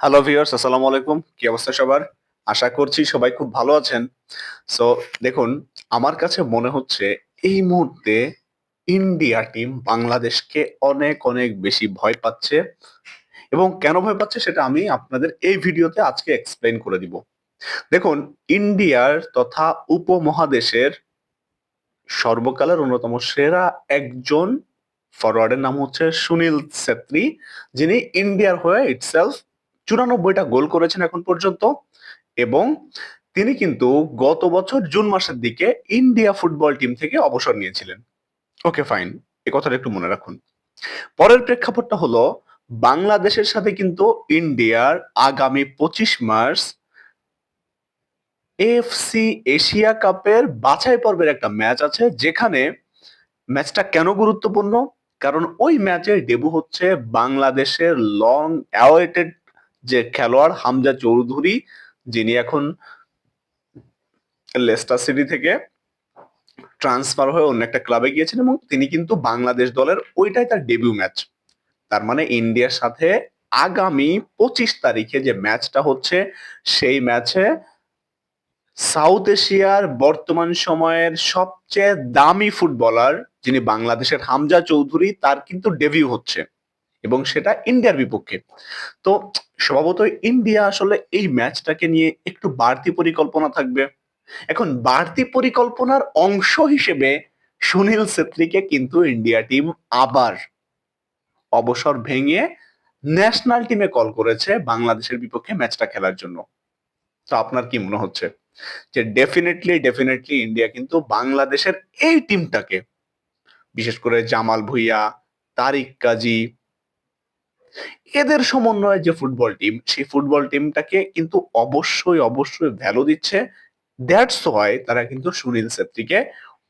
Hello viewers আসসালামু আলাইকুম। কি অবস্থা সবার? আশা করছি সবাই খুব ভালো আছেন। সো দেখুন, আমার কাছে মনে হচ্ছে এই মুহূর্তে ইন্ডিয়া টিম বাংলাদেশকে অনেক অনেক বেশি ভয় পাচ্ছে। এবং কেন ভয় পাচ্ছে সেটা আমি আপনাদের এই ভিডিওতে আজকে এক্সপ্লেন করে দিব। দেখুন ইন্ডিয়ার তথা উপমহাদেশের সর্বকালের অন্যতম সেরা একজন ফরওয়ার্ডের নাম হচ্ছে সুনীল ছেত্রী, যিনি ইন্ডিয়ার হয়ে ইটসেলফ চুরানব্বইটা গোল করেছেন এখন পর্যন্ত। এবং তিনি কিন্তু গত বছর জুন মাসের দিকে ইন্ডিয়া ফুটবল টিম থেকে অবসর নিয়েছিলেন। ওকে, ফাইন। এ কথাটা একটু মনে রাখুন। পরের প্রেক্ষাপটটা হলো, বাংলাদেশের সাথে কিন্তু ইন্ডিয়ার আগামী পঁচিশ মার্চ এফসি এশিয়া কাপের বাছাই পর্বের একটা ম্যাচ আছে, যেখানে ম্যাচটা কেন গুরুত্বপূর্ণ? কারণ ওই ম্যাচের ডেবু হচ্ছে বাংলাদেশের লং অ্যাওয়েটেড যে খেলোয়াড় হামজা চৌধুরী, যিনি এখন লেস্টার সিটি থেকে ট্রান্সফার হয়ে অন্য একটা ক্লাবে গিয়েছেন এবং তিনি কিন্তু বাংলাদেশ দলের ওইটাই তার ডেবিউ ম্যাচ তার মানে ইন্ডিয়ার সাথে আগামী পঁচিশ তারিখে যে ম্যাচটা হচ্ছে, সেই ম্যাচে সাউথ এশিয়ার বর্তমান সময়ের সবচেয়ে দামি ফুটবলার, যিনি বাংলাদেশের হামজা চৌধুরী, তার কিন্তু ডেবিউ হচ্ছে। এবং সেটা ইন্ডিয়ার বিপক্ষে। তো স্বভাবতই ইন্ডিয়া আসলে এই ম্যাচটাকে নিয়ে একটু বাড়তি পরিকল্পনা থাকবে। এখন বাড়তি পরিকল্পনার অংশ হিসেবে সুনীল ছেত্রীকে কিন্তু ইন্ডিয়া টিম আবার অবসর ভেঙে ন্যাশনাল টিমে কল করেছে বাংলাদেশের বিপক্ষে ম্যাচটা খেলার জন্য। তো আপনার কি মনে হচ্ছে যে ডেফিনেটলি ডেফিনেটলি ইন্ডিয়া কিন্তু বাংলাদেশের এই টিমটাকে, বিশেষ করে জামাল ভুইয়া, তারিক কাজী এদের সমন্বয়ে যে ফুটবল টিম, সেই ফুটবল টিমটাকে কিন্তু অবশ্যই অবশ্যই ভ্যালু দিচ্ছে। দ্যাটস ওয়াই তারা কিন্তু সুনীল ছেত্রীকে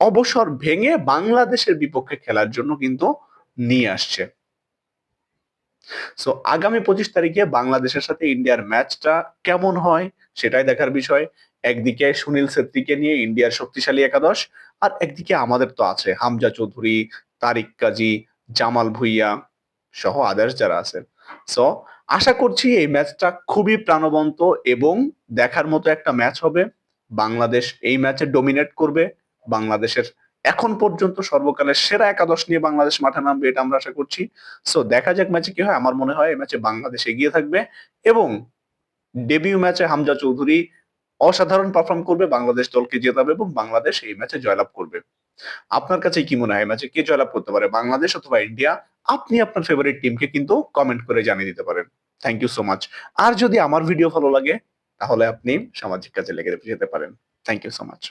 অবসর ভেঙে বাংলাদেশের বিপক্ষে খেলার জন্য কিন্তু নিয়ে আসছে। সো আগামী পঁচিশ তারিখে বাংলাদেশের সাথে ইন্ডিয়ার ম্যাচটা কেমন হয়, সেটাই দেখার বিষয়। একদিকে সুনীল ছেত্রীকে নিয়ে ইন্ডিয়ার শক্তিশালী একাদশ, আর একদিকে আমাদের তো আছে হামজা চৌধুরী, তারিক কাজী, জামাল ভুইয়া। সহ আদার্স যারা আছেন। সো আশা করছি এই ম্যাচটা খুবই প্রাণবন্ত এবং দেখার মতো একটা ম্যাচ হবে। বাংলাদেশ এই ম্যাচে ডোমিনেট করবে। বাংলাদেশের এখন পর্যন্ত সর্বকালের সেরা একাদশ নিয়ে বাংলাদেশ মাঠে নামবে এটা আমরা আশা করছি। সো দেখা যাক ম্যাচে কি হয়। আমার মনে হয় এই ম্যাচে বাংলাদেশ এগিয়ে থাকবে এবং ডেবিউ ম্যাচে হামজা চৌধুরী অসাধারণ পারফর্ম করবে। বাংলাদেশ দলকে জেতাবে এবং বাংলাদেশ এই ম্যাচে জয়লাভ করবে। আপনার কাছে কি মনে হয় ম্যাচে কে জয়লাভ করতে পারে, বাংলাদেশ অথবা ইন্ডিয়া? আপনি আপনার ফেভারিট টিমকে কিন্তু কমেন্ট করে জানিয়ে দিতে পারেন। থ্যাংক ইউ সো মাচ আর যদি আমার ভিডিও ভালো লাগে, তাহলে আপনি সামাজিক কাজে লেগে যেতে পারেন। Thank you so much